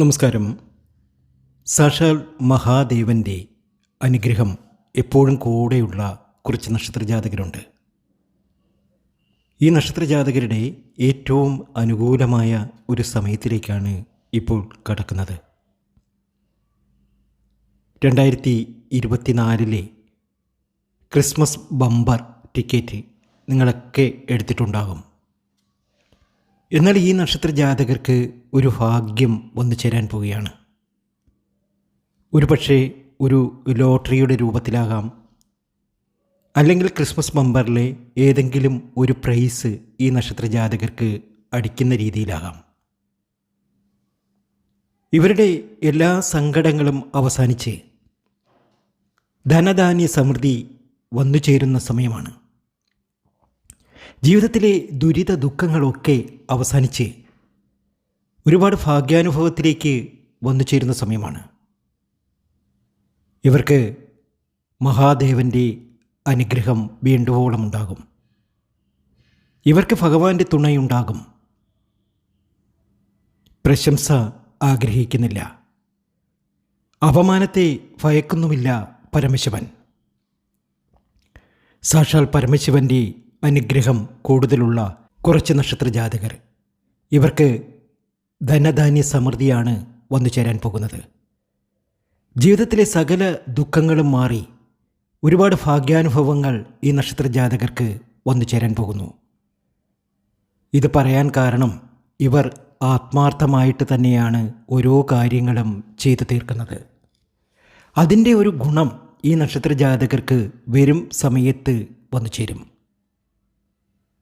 നമസ്കാരം. സാക്ഷാൽ മഹാദേവന്റെ അനുഗ്രഹം എപ്പോഴും കൂടെയുള്ള കുറച്ച് നക്ഷത്രജാതകരുണ്ട്. ഈ നക്ഷത്രജാതകരുടെ ഏറ്റവും അനുകൂലമായ ഒരു സമയത്തിലേക്കാണ് ഇപ്പോൾ കടക്കുന്നത്. രണ്ടായിരത്തി ഇരുപത്തിനാലിലെ ക്രിസ്മസ് ബമ്പർ ടിക്കറ്റ് നിങ്ങളൊക്കെ എടുത്തിട്ടുണ്ടാകും. എന്നാൽ ഈ നക്ഷത്ര ജാതകർക്ക് ഒരു ഭാഗ്യം വന്നു ചേരാൻ പോവുകയാണ്. ഒരു പക്ഷേ ഒരു ലോട്ടറിയുടെ രൂപത്തിലാകാം. അല്ലെങ്കിൽ ക്രിസ്മസ് ബമ്പറിലെ ഏതെങ്കിലും ഒരു പ്രൈസ് ഈ നക്ഷത്ര ജാതകർക്ക് അടിക്കുന്ന രീതിയിലാകാം. ഇവരുടെ എല്ലാ സങ്കടങ്ങളും അവസാനിച്ച് ധനധാന്യ സമൃദ്ധി വന്നു ചേരുന്ന സമയമാണ്. ജീവിതത്തിലെ ദുരിത ദുഃഖങ്ങളൊക്കെ അവസാനിച്ച് ഒരുപാട് ഭാഗ്യാനുഭവത്തിലേക്ക് വന്നു ചേരുന്ന സമയമാണ്. ഇവർക്ക് മഹാദേവന്റെ അനുഗ്രഹം വേണ്ടുവോളം ഉണ്ടാകും. ഇവർക്ക് ഭഗവാന്റെ തുണയുണ്ടാകും. പ്രശംസ ആഗ്രഹിക്കുന്നില്ല. അപമാനത്തെ ഭയക്കുന്നുമില്ല പരമശിവൻ. സാക്ഷാൽ പരമശിവന്റെ അനുഗ്രഹം കൂടുതലുള്ള കുറച്ച് നക്ഷത്ര ജാതകർ ഇവർക്ക് ധനധാന്യ സമൃദ്ധിയാണ് വന്നു ചേരാൻ പോകുന്നത്. ജീവിതത്തിലെ സകല ദുഃഖങ്ങളും മാറി ഒരുപാട് ഭാഗ്യാനുഭവങ്ങൾ ഈ നക്ഷത്ര ജാതകർക്ക് വന്നു ചേരാൻ പോകുന്നു. ഇത് പറയാൻ കാരണം ഇവർ ആത്മാർത്ഥമായിട്ട് തന്നെയാണ് ഓരോ കാര്യങ്ങളും ചെയ്തു തീർക്കുന്നത്. അതിന്റെ ഒരു ഗുണം ഈ നക്ഷത്ര ജാതകർക്ക് വരും സമയത്ത് വന്നു ചേരും.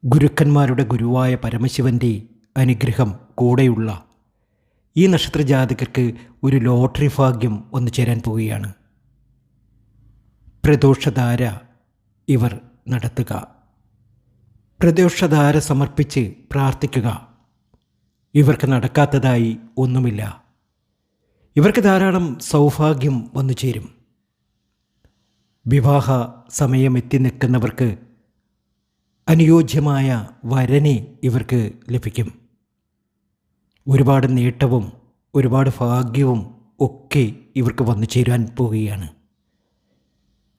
ഗുരുക്കന്മാരുടെ ഗുരുവായ പരമശിവന്റെ അനുഗ്രഹം കൂടെയുള്ള ഈ നക്ഷത്ര ജാതകർക്ക് ഒരു ലോട്ടറി ഭാഗ്യം ഒന്ന് ചേരാൻ പോവുകയാണ്. പ്രദോഷധാര ഇവർ നടത്തുക. പ്രദോഷധാര സമർപ്പിച്ച് പ്രാർത്ഥിക്കുക. ഇവർക്ക് നടക്കാത്തതായി ഒന്നുമില്ല. ഇവർക്ക് ധാരാളം സൗഭാഗ്യം വന്നു ചേരും. വിവാഹ സമയം എത്തി നിൽക്കുന്നവർക്ക് അനുയോജ്യമായ വരനെ ഇവർക്ക് ലഭിക്കും. ഒരുപാട് നേട്ടവും ഒരുപാട് ഭാഗ്യവും ഒക്കെ ഇവർക്ക് വന്നു ചേരാൻ പോവുകയാണ്.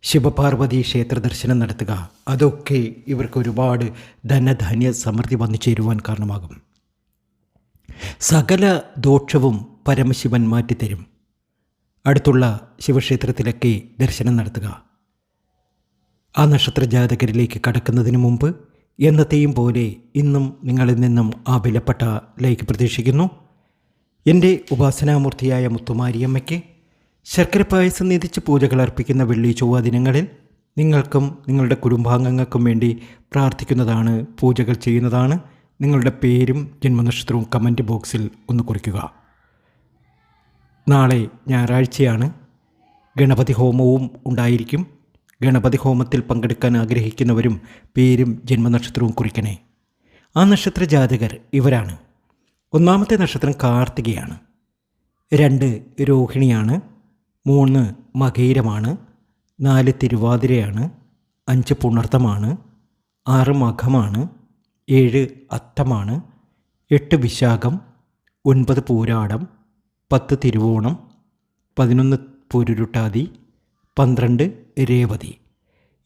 ശിവപാർവതി ക്ഷേത്ര ദർശനം നടത്തുക അതൊക്കെ ഇവർക്ക് ഒരുപാട് ധനധന്യ സമൃദ്ധി വന്നു ചേരുവാൻ കാരണമാകും. സകല ദോഷവും പരമശിവൻ മാറ്റിത്തരും. അടുത്തുള്ള ശിവക്ഷേത്രത്തിലൊക്കെ ദർശനം നടത്തുക. ആ നക്ഷത്രജാതകരിലേക്ക് കടക്കുന്നതിന് മുമ്പ് എന്നത്തെയും പോലെ ഇന്നും നിങ്ങളിൽ നിന്നും ആ വിലപ്പെട്ട ലൈക്ക് പ്രതീക്ഷിക്കുന്നു. എന്റെ ഉപാസനാമൂർത്തിയായ മുത്തുമാരിയമ്മയ്ക്ക് ശർക്കര പായസം നിധിച്ച് പൂജകൾ അർപ്പിക്കുന്ന വെള്ളി ചൊവ്വ ദിനങ്ങളിൽ നിങ്ങൾക്കും നിങ്ങളുടെ കുടുംബാംഗങ്ങൾക്കും വേണ്ടി പ്രാർത്ഥിക്കുന്നതാണ് പൂജകൾ ചെയ്യുന്നതാണ്. നിങ്ങളുടെ പേരും ജന്മനക്ഷത്രവും കമന്റ് ബോക്സിൽ ഒന്ന് കുറിക്കുക. നാളെ ഞായറാഴ്ചയാണ്. ഗണപതി ഹോമവും ഉണ്ടായിരിക്കും. ഗണപതി ഹോമത്തിൽ പങ്കെടുക്കാൻ ആഗ്രഹിക്കുന്നവരും പേരും ജന്മനക്ഷത്രവും കുറിക്കണേ. ആ നക്ഷത്ര ജാതകർ ഇവരാണ്. ഒന്നാമത്തെ നക്ഷത്രം കാർത്തികയാണ്. രണ്ട് രോഹിണിയാണ്. മൂന്ന് മകീരമാണ്. നാല് തിരുവാതിരയാണ്. അഞ്ച് പുണർത്തമാണ്. ആറ് മഖമാണ്. ഏഴ് അത്തമാണ്. എട്ട് വിശാഖം. ഒൻപത് പൂരാടം. പത്ത് തിരുവോണം. പതിനൊന്ന് പൊരുരുട്ടാതി. പന്ത്രണ്ട് രേവതി.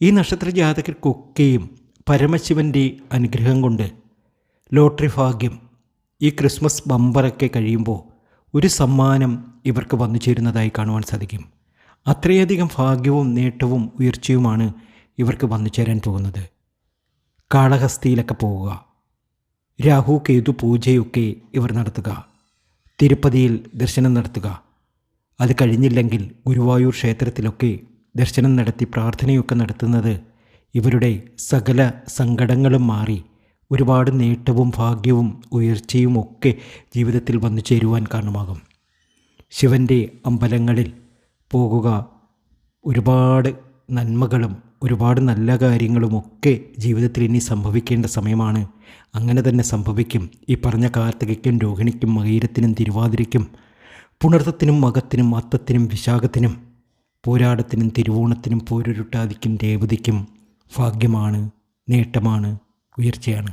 ഈ നക്ഷത്ര ജാതകർക്കൊക്കെയും പരമശിവന്റെ അനുഗ്രഹം കൊണ്ട് ലോട്ടറി ഭാഗ്യം ഈ ക്രിസ്മസ് ബമ്പറൊക്കെ കഴിയുമ്പോൾ ഒരു സമ്മാനം ഇവർക്ക് വന്നു ചേരുന്നതായി കാണുവാൻ സാധിക്കും. അത്രയധികം ഭാഗ്യവും നേട്ടവും ഉയർച്ചയുമാണ് ഇവർക്ക് വന്നു ചേരാൻ പോകുന്നത്. കാളഹസ്തിയിലൊക്കെ പോവുക. രാഹു കേതു പൂജയൊക്കെ ഇവർ നടത്തുക. തിരുപ്പതിയിൽ ദർശനം നടത്തുക. അത് കഴിഞ്ഞില്ലെങ്കിൽ ഗുരുവായൂർ ക്ഷേത്രത്തിലൊക്കെ ദർശനം നടത്തി പ്രാർത്ഥനയൊക്കെ നടത്തുന്നത് ഇവരുടെ സകല സങ്കടങ്ങളും മാറി ഒരുപാട് നേട്ടവും ഭാഗ്യവും ഉയർച്ചയും ഒക്കെ ജീവിതത്തിൽ വന്നു ചേരുവാൻ കാരണമാകും. ശിവന്റെ അമ്പലങ്ങളിൽ പോകുക ഒരുപാട് നന്മകളും ഒരുപാട് നല്ല കാര്യങ്ങളുമൊക്കെ ജീവിതത്തിൽ ഇനി സംഭവിക്കേണ്ട സമയമാണ്. അങ്ങനെ തന്നെ സംഭവിക്കും. ഈ പറഞ്ഞ കാർത്തികയ്ക്കും രോഹിണിക്കും മകീരത്തിനും തിരുവാതിരയ്ക്കും പുണർത്തത്തിനും മകത്തിനും അത്തത്തിനും വിശാഖത്തിനും പോരാടത്തിനും തിരുവോണത്തിനും പോരുരുട്ടാതിക്കും രേവതിക്കും ഭാഗ്യമാണ് നേട്ടമാണ് ഉയർച്ചയാണ്.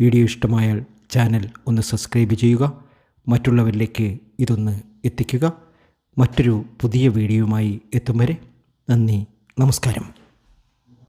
വീഡിയോ ഇഷ്ടമായാൽ ചാനൽ ഒന്ന് സബ്സ്ക്രൈബ് ചെയ്യുക മറ്റുള്ളവരിലേക്ക് ഇതൊന്ന് എത്തിക്കുക. മറ്റൊരു പുതിയ വീഡിയോയുമായി എത്തും വരെ നന്ദി നമസ്കാരം.